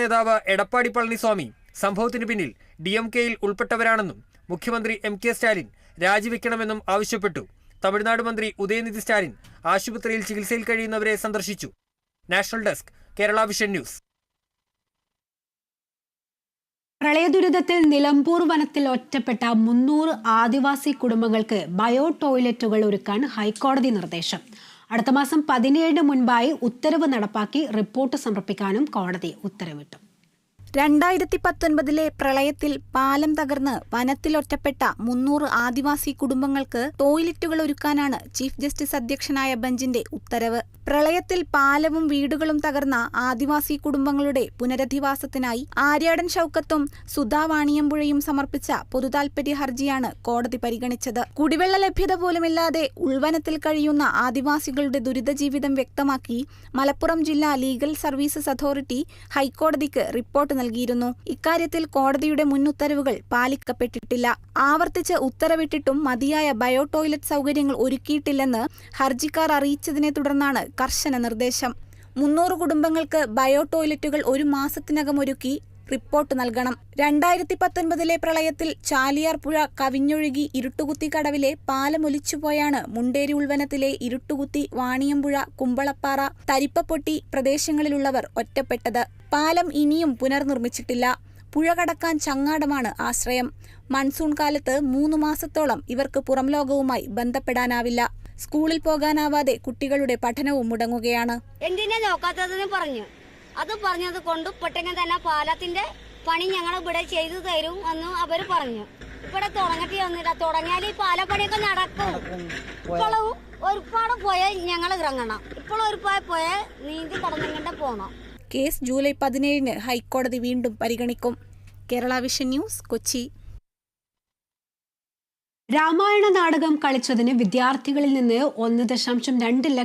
നേതാവ് എടപ്പാടി പളനിസ്വാമി സംഭവത്തിന് പിന്നിൽ ഡി എം കെയിൽ ഉൾപ്പെട്ടവരാണെന്നും മുഖ്യമന്ത്രി എം കെ സ്റ്റാലിൻ രാജിവെക്കണമെന്നും ആവശ്യപ്പെട്ടു. തമിഴ്നാട് മന്ത്രി ഉദയനിധി സ്റ്റാലിൻ ആശുപത്രിയിൽ ചികിത്സയിൽ കഴിയുന്നവരെ സന്ദർശിച്ചു. National desk Kerala vision news. പ്രളയദുരിതത്തിൽ Nilambur വനത്തിൽ ഒറ്റപ്പെട്ട മുന്നൂറ് ആദിവാസി കുടുംബങ്ങൾക്ക് ബയോ ടോയ്ലറ്റുകൾ ഒരുക്കാൻ ഹൈക്കോടതി നിർദ്ദേശം. അടുത്ത മാസം പതിനേഴിന് മുൻപായി ഉത്തരവ് നടപ്പാക്കി റിപ്പോർട്ട് സമർപ്പിക്കാനും കോടതി ഉത്തരവിട്ടു. രണ്ടായിരത്തി പത്തൊൻപതിലെ പ്രളയത്തിൽ പാലം തകർന്ന് വനത്തിലൊറ്റപ്പെട്ട മുന്നൂറ് ആദിവാസി കുടുംബങ്ങൾക്ക് ടോയ്ലറ്റുകൾ ഒരുക്കാനാണ് ചീഫ് ജസ്റ്റിസ് അധ്യക്ഷനായ ബെഞ്ചിന്റെ ഉത്തരവ്. പ്രളയത്തിൽ പാലവും വീടുകളും തകർന്ന ആദിവാസി കുടുംബങ്ങളുടെ പുനരധിവാസത്തിനായി ആര്യാടൻ ഷൌക്കത്തും സുധാ വാണിയമ്പുഴയും സമർപ്പിച്ച പൊതുതാൽപര്യ ഹർജിയാണ് കോടതി പരിഗണിച്ചത്. കുടിവെള്ള ലഭ്യത പോലുമില്ലാതെ ഉൾവനത്തിൽ കഴിയുന്ന ആദിവാസികളുടെ ദുരിത ജീവിതം വ്യക്തമാക്കി മലപ്പുറം ജില്ലാ ലീഗൽ സർവീസസ് അതോറിറ്റി ഹൈക്കോടതിക്ക് റിപ്പോർട്ട് നൽകിയിരുന്നു. ഇക്കാര്യത്തിൽ കോടതിയുടെ മുൻ ഉത്തരവുകൾ പാലിക്കപ്പെട്ടിട്ടില്ല. ആവർത്തിച്ച് ഉത്തരവിട്ടിട്ടും മതിയായ ബയോ ടോയ്ലറ്റ് സൗകര്യങ്ങൾ ഒരുക്കിയിട്ടില്ലെന്ന് ഹർജിക്കാർ അറിയിച്ചതിനെ തുടർന്നാണ് കർശന നിർദ്ദേശം. മുന്നൂറ് കുടുംബങ്ങൾക്ക് ബയോ ടോയ്ലറ്റുകൾ ഒരു മാസത്തിനകം ഒരുക്കി റിപ്പോർട്ട് നൽകണം. രണ്ടായിരത്തി പത്തൊൻപതിലെ പ്രളയത്തിൽ ചാലിയാർ പുഴ കവിഞ്ഞൊഴുകി ഇരുട്ടുകുത്തി കടവിലെ പാലമൊലിച്ചുപോയാണ് മുണ്ടേരി ഉൾവനത്തിലെ ഇരുട്ടുകുത്തി വാണിയമ്പുഴ കുമ്പളപ്പാറ തരിപ്പപ്പൊട്ടി പ്രദേശങ്ങളിലുള്ളവർ ഒറ്റപ്പെട്ടത്. പാലം ഇനിയും പുനർനിർമ്മിച്ചിട്ടില്ല. പുഴ കടക്കാൻ ചങ്ങാടമാണ് ആശ്രയം. മൺസൂൺ കാലത്ത് മൂന്ന് മാസത്തോളം ഇവർക്ക് പുറംലോകവുമായി ബന്ധപ്പെടാനാവില്ല. സ്കൂളിൽ പോകാനാവാതെ കുട്ടികളുടെ പഠനവും മുടങ്ങുകയാണ്. എന്തിനാ നോക്കാത്തതെന്ന് പറഞ്ഞു. അത് പറഞ്ഞത് കൊണ്ട് പെട്ടെന്ന് തന്നെ പാലത്തിന്റെ പണി ഞങ്ങൾ ഇവിടെ ചെയ്തു തരും എന്ന് അവർ പറഞ്ഞു. ഇവിടെ തുടങ്ങിട്ട് വന്നില്ല തുടങ്ങിയാൽ ഈ പാലപ്പണിയൊക്കെ നടക്കും. ഇപ്പോഴും ഒരുപാട് പോയാൽ ഞങ്ങൾ ഇറങ്ങണം. ഇപ്പോഴും ഒരുപാട് പോയാൽ നീന്തി കടന്നിങ്ങോട്ട് പോണം. കേസ് ജൂലൈ പതിനേഴിന് ഹൈക്കോടതി വീണ്ടും പരിഗണിക്കും. Kerala vision news Kochi. Ramayana നാടകം കളിച്ചതിന് വിദ്യാർത്ഥികളിൽ നിന്ന് ഒന്ന് ദശാംശം രണ്ട് ലക്ഷം